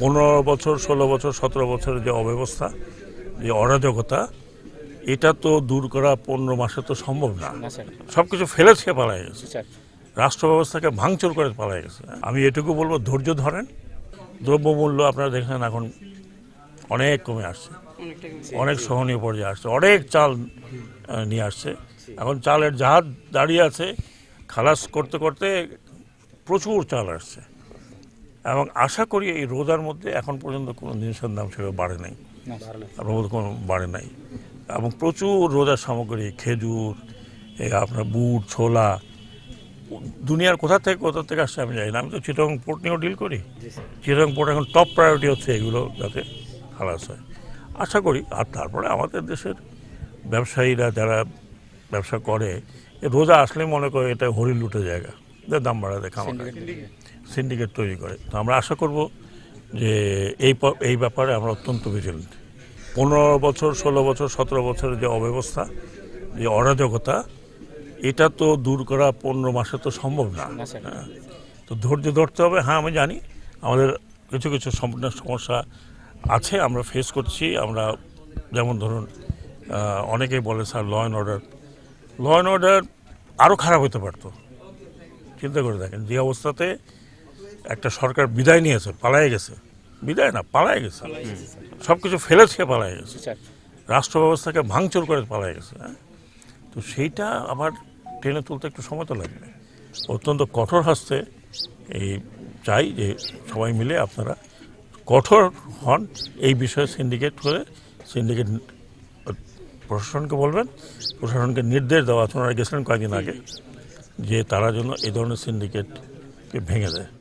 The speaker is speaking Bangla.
পনেরো বছর ষোলো বছর সতেরো বছরের যে অব্যবস্থা যে অরাজকতা এটা তো দূর করা পনেরো মাসে তো সম্ভব না। সব কিছু ফেলে ছেড়ে পালাই গেছে। রাষ্ট্র ব্যবস্থাকে ভাঙচুর করে পালাই গেছে। আমি এটুকু বলব ধৈর্য ধরেন। দ্রব্যমূল্য আপনারা দেখেন এখন অনেক কমে আসছে। অনেক সহনীয় পর্যায়ে আসছে। অনেক চাল নিয়ে আসছে। এখন চালের জাহাজ দাঁড়িয়ে আছে। খালাস করতে করতে প্রচুর চাল আসছে। এবং আশা করি এই রোজার মধ্যে এখন পর্যন্ত কোনো জিনিসের দাম সেভাবে বাড়ে নাই। আপনার কোনো বাড়ে নাই। এবং প্রচুর রোজার সামগ্রী, খেজুর আপনার বুট, ছোলা, দুনিয়ার কোথা থেকে কোথা থেকে আসছে আমি জানি না। আমি তো চিটং পোর্ট নিয়েও ডিল করি। চিটং পোর্ট এখন টপ প্রায়োরিটি হচ্ছে এগুলো যাতে খালাস হয়। আশা করি, আর তারপরে আমাদের দেশের ব্যবসায়ীরা যারা ব্যবসা করে রোজা আসলে মনে করে এটা হরি লুটে জায়গা। দাম বাড়াতে খাওয়া সিন্ডিকেট তৈরি করে। তো আমরা আশা করব যে এই এই ব্যাপারে আমরা অত্যন্ত ভিজিলেন্ট পনেরো বছর ষোলো বছর সতেরো বছরের যে অব্যবস্থা যে অরাজকতা এটা তো দূর করা পনেরো মাসে তো সম্ভব না। হ্যাঁ। তো ধৈর্য ধরতে হবে। হ্যাঁ আমি জানি আমাদের কিছু কিছু সম্পূর্ণ সমস্যা আছে আমরা ফেস করছি। আমরা যেমন ধরুন অনেকেই বলে sir law and order law and order আরও খারাপ হতে পারতো। চিন্তা করে দেখেন যে অবস্থাতে একটা সরকার বিদায় নিয়েছে পালায়ে গেছে। বিদায় না পালায়ে গেছে। সব কিছু ফেলে ছেড়ে পালায়ে গেছে। রাষ্ট্র ব্যবস্থাকে ভাঙচুর করে পালায়ে গেছে হ্যাঁ? তো সেইটা আবার টেনে তুলতে একটু সময় তো লাগবে। অত্যন্ত কঠোর হস্তে এই চাই যে সবাই মিলে আপনারা কঠোর হন এই বিষয়ে সিন্ডিকেট করে সিন্ডিকেট প্রশাসনকে বলবেন প্রশাসনকে নির্দেশ দেওয়া আপনারা গেছিলেন কয়েকদিন আগে যে তারা যেন এই ধরনের সিন্ডিকেটকে ভেঙে দেয়।